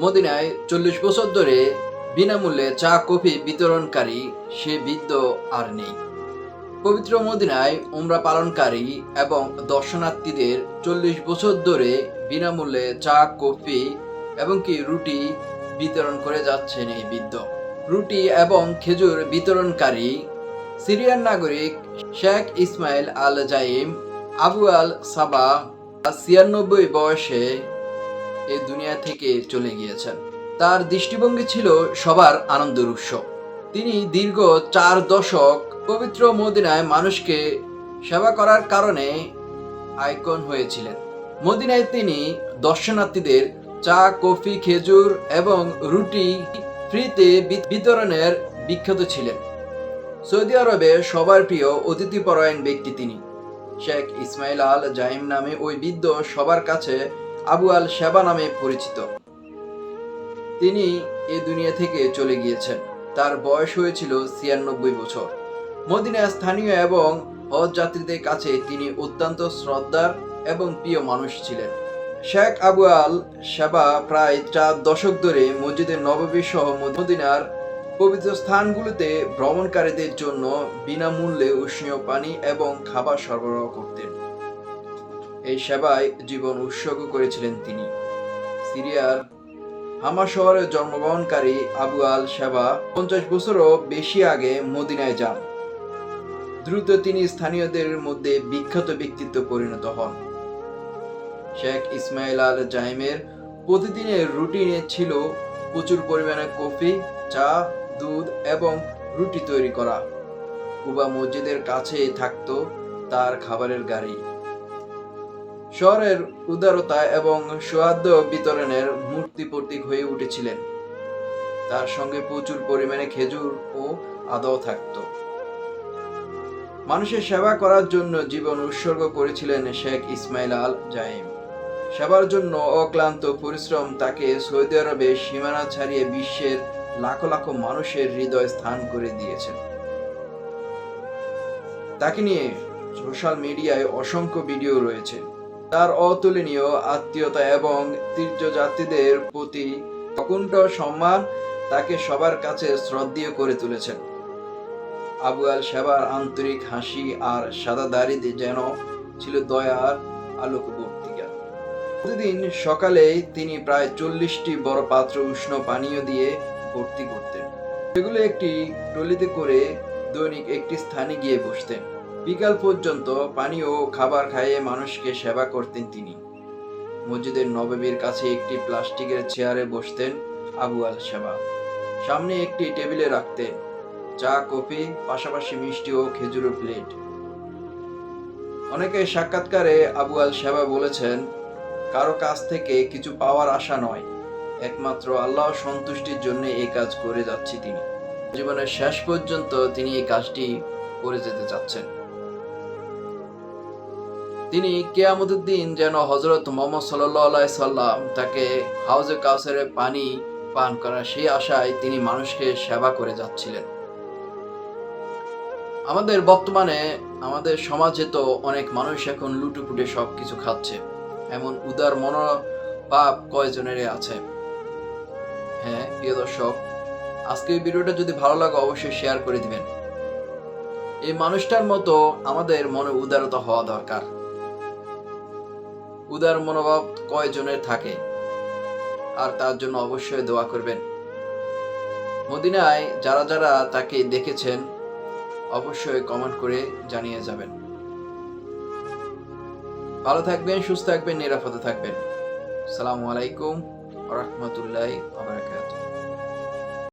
মদিনায় চল্লিশ বছর ধরে বিনামূল্যে চা, কফি বিতরণকারী সে বৃদ্ধ আর নেই। পবিত্র মদিনায় উমরা পালনকারী এবং দর্শনার্থীদের চল্লিশ বছর ধরে বিনামূল্যে চা, কফি এবং কি রুটি বিতরণ করে যাচ্ছেন এই বৃদ্ধ। রুটি এবং খেজুর বিতরণকারী সিরিয়ান নাগরিক শেখ ইসমাইল আল জাইম আবু আল সাবা ছিয়ানব্বই বয়সে এই দুনিয়া থেকে চলে গিয়েছেন। তার দৃষ্টিভঙ্গি ছিল সবার আনন্দের উৎস। তিনি দীর্ঘ চার দশক পবিত্র মদিনায় মানুষকে সেবা করার কারণে আইকন হয়েছিলেন। মদিনায় তিনি দর্শনার্থীদের চা, কফি, খেজুর এবং রুটি ফ্রিতে বিতরণের বিখ্যাত ছিলেন। সৌদি আরবে সবার প্রিয় অতিথিপরায়ণ ব্যক্তি তিনি। শেখ ইসমাইল আল জাহিম নামে ওই বৃদ্ধ সবার কাছে আবু আল শেবা নামে পরিচিত। তিনি এ দুনিয়া থেকে চলে গিয়েছেন। তার বয়স হয়েছিল ছিয়ানব্বই বছর। মদিনা স্থানীয় এবং হজ যাত্রীদের কাছে তিনি অত্যন্ত শ্রদ্ধার এবং প্রিয় মানুষ ছিলেন। শেখ আবু আল শেবা প্রায় চার দশক ধরে মসজিদের নববী সহ মদিনার পবিত্র স্থানগুলোতে ভ্রমণকারীদের জন্য বিনামূল্যে উষ্ণীয় পানি এবং খাবার সরবরাহ করতেন। এই সেবায় জীবন উৎসর্গ করেছিলেন তিনি। সিরিয়ার হামা শহরে জন্মগ্রহণকারী আবু আল সেবা পঞ্চাশ বছরও বেশি আগে মদিনায় যান। দ্রুত তিনি স্থানীয়দের মধ্যে বিখ্যাত ব্যক্তিত্ব পরিণত হন। শেখ ইসমাইল আল জাইমের প্রতিদিনের রুটিনে ছিল প্রচুর পরিমাণে কফি, চা, দুধ এবং রুটি তৈরি করা। কুবা মসজিদের কাছে থাকতো তার খাবারের গাড়ি। শহরের উদারতা এবং সৌহার্দ্য বিতরণের মূর্তি প্রতীক হয়ে উঠেছিলেন। তার সঙ্গে প্রচুর পরিমাণে খেজুর ও আদাও থাকত। মানুষের সেবা করার জন্য জীবন উৎসর্গ করেছিলেন শেখ ইসমাইল আল জাইম সেবার জন্য অক্লান্ত পরিশ্রম তাকে সৌদি আরবে সীমানা ছাড়িয়ে বিশ্বের লাখো লাখো মানুষের হৃদয় স্থান করে দিয়েছেন। তাকে নিয়ে সোশ্যাল মিডিয়ায় অসংখ্য ভিডিও রয়েছে। তার অতুলনীয় আত্মীয়তা এবং তীর্থযাত্রীদের প্রতি অকুণ্ঠ সম্মান তাকে সবার কাছে শ্রদ্ধেয় করে তুলেছেন। আবু আল সেবার আন্তরিক হাসি আর সাদা দাড়িতে যেন ছিল দয়ার আলোকবর্তিকা। প্রতিদিন সকালে তিনি প্রায় চল্লিশটি বড় পাত্র উষ্ণ পানীয় দিয়ে ভর্তি করতেন। সেগুলো একটি ট্রলিতে করে দৈনিক একটি স্থানে গিয়ে বসতেন। বিকাল পর্যন্ত ও খাবার খাইয়ে মানুষকে সেবা করতেন তিনি। মসজিদের নববীর কাছে একটি প্লাস্টিকের চেয়ারে বসতেন আবু আল সেবা সামনে একটি টেবিলে রাখতেন। চা, কফি, পাশাপাশি মিষ্টি ও খেজুরের প্লেট। অনেকে সাক্ষাৎকারে আবু আল সেবা বলেছেন, কারও কাছ থেকে কিছু পাওয়ার আশা নয়। একমাত্র আল্লাহ সন্তুষ্টির জন্য এই কাজ করে যাচ্ছি তিনি। জীবনের শেষ পর্যন্ত তিনি এই কাজটি করে যেতে চাচ্ছেন। তিনি কেয়ামতের যেন হজরত মোহাম্মদ সাল্লাহ সাল্লাম তাকে হাউজে কাউসারে পানি পান করা সেই আশায় তিনি মানুষকে সেবা করে যাচ্ছিলেন। আমাদের বর্তমানে আমাদের সমাজে তো অনেক মানুষ এখন লুটুপুটে সব কিছু খাচ্ছে। এমন উদার মনোভাব কয়জনের আছে? হ্যাঁ প্রিয় দর্শক, আজকে এই ভিডিওটা যদি ভালো লাগে অবশ্যই শেয়ার করে দিবেন। এই মানুষটার মতো আমাদের মনে উদারতা হওয়া দরকার। উদার মনোভাব কয়জনের থাকে? আর তার জন্য অবশ্যই দোয়া করবেন। মদিনায় যারা যারা তাকে দেখেছেন, অবশ্যই কমেন্ট করে জানিয়ে যাবেন। ভালো থাকবেন, সুস্থ থাকবেন, নিরাপদে থাকবেন। সালামু আলাইকুম রহমতুল্লাহ আবরাকাতুহ